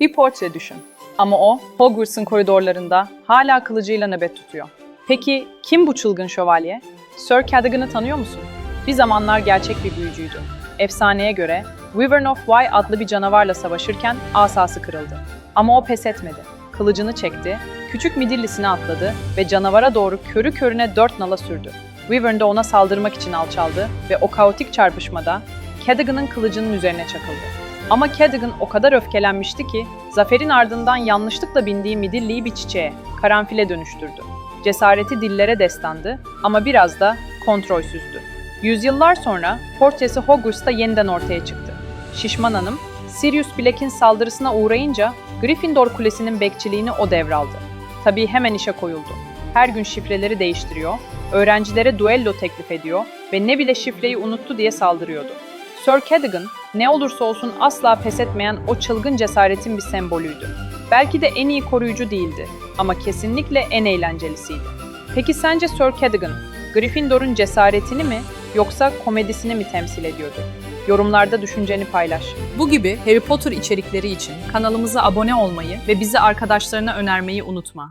Bir portre düşün. Ama o, Hogwarts'ın koridorlarında hala kılıcıyla nöbet tutuyor. Peki kim bu çılgın şövalye? Sir Cadogan'ı tanıyor musun? Bir zamanlar gerçek bir büyücüydü. Efsaneye göre Wyvern of Wye adlı bir canavarla savaşırken asası kırıldı. Ama o pes etmedi. Kılıcını çekti, küçük midillisine atladı ve canavara doğru körü körüne dört nala sürdü. Wyvern de ona saldırmak için alçaldı ve o kaotik çarpışmada Cadogan'ın kılıcının üzerine çakıldı. Ama Cadogan o kadar öfkelenmişti ki zaferin ardından yanlışlıkla bindiği midilliyi bir çiçeğe, karanfile dönüştürdü. Cesareti dillere destandı ama biraz da kontrolsüzdü. Yüzyıllar sonra portresi Hogwarts'ta yeniden ortaya çıktı. Şişman Hanım, Sirius Black'in saldırısına uğrayınca Gryffindor Kulesi'nin bekçiliğini o devraldı. Tabii hemen işe koyuldu. Her gün şifreleri değiştiriyor, öğrencilere duello teklif ediyor ve ne bile şifreyi unuttu diye saldırıyordu. Sir Cadogan, ne olursa olsun asla pes etmeyen o çılgın cesaretin bir sembolüydü. Belki de en iyi koruyucu değildi ama kesinlikle en eğlencelisiydi. Peki sence Sir Cadogan, Gryffindor'un cesaretini mi yoksa komedisini mi temsil ediyordu? Yorumlarda düşünceni paylaş. Bu gibi Harry Potter içerikleri için kanalımıza abone olmayı ve bizi arkadaşlarına önermeyi unutma.